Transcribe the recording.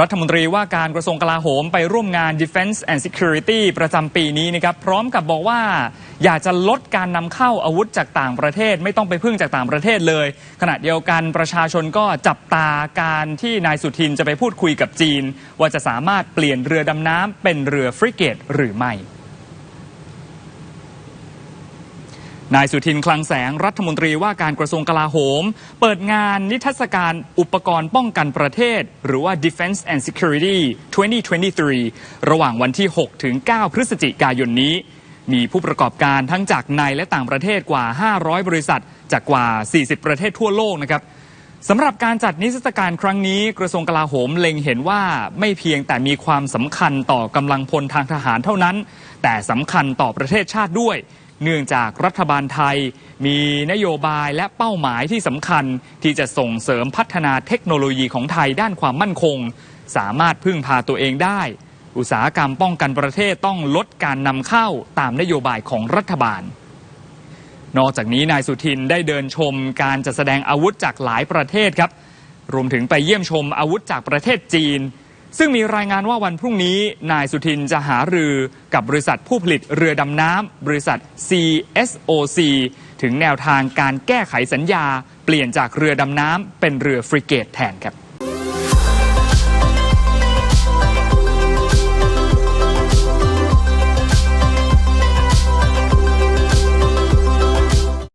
รัฐมนตรีว่าการกระทรวงกลาโหมไปร่วมงาน Defense and Security ประจำปีนี้นะครับพร้อมกับบอกว่า อยากจะลดการนำเข้าอาวุธจากต่างประเทศ ไม่ต้องไปพึ่งจากต่างประเทศเลย ขณะเดียวกันประชาชนก็จับตาการที่นายสุทินจะไปพูดคุยกับจีน ว่าจะสามารถเปลี่ยนเรือดำน้ำเป็นเรือฟริเกตหรือไม่ นายสุทินคลังแสงรัฐมนตรีว่าการกระทรวงกลาโหม เปิดงานนิทรรศการอุปกรณ์ป้องกันประเทศ หรือว่า Defense and Security 2023 ระหว่างวันที่ 6 ถึง 9 พฤศจิกายนนี้ มีผู้ประกอบการทั้งจากในและต่างประเทศกว่า 500 บริษัท จากกว่า 40 ประเทศทั่วโลกนะครับสำหรับการจัดนิทรรศการครั้งนี้ กระทรวงกลาโหมเล็งเห็นว่าไม่เพียงแต่มีความสำคัญต่อกำลังพลทางทหารเท่านั้น แต่สำคัญต่อประเทศชาติด้วย เนื่องจากรัฐบาลไทย มีนโยบายและเป้าหมายที่สำคัญที่จะส่งเสริมพัฒนาเทคโนโลยีของไทยด้านความมั่นคง สามารถพึ่งพาตัวเองได้ อุตสาหกรรมป้องกันประเทศต้องลดการนำเข้าตามนโยบายของรัฐบาล นอกจากนี้นายสุทินได้เดินชมการจัดแสดงอาวุธจากหลายประเทศครับ รวมถึงไปเยี่ยมชมอาวุธจากประเทศจีน ซึ่งมีรายงานว่าวันพรุ่งนี้นายสุทินจะหารือกับบริษัทผู้ผลิตเรือดำน้ำบริษัท CSOC ถึงแนวทางการแก้ไขสัญญา เปลี่ยนจากเรือดำน้ำเป็นเรือฟริเกตแทนครับ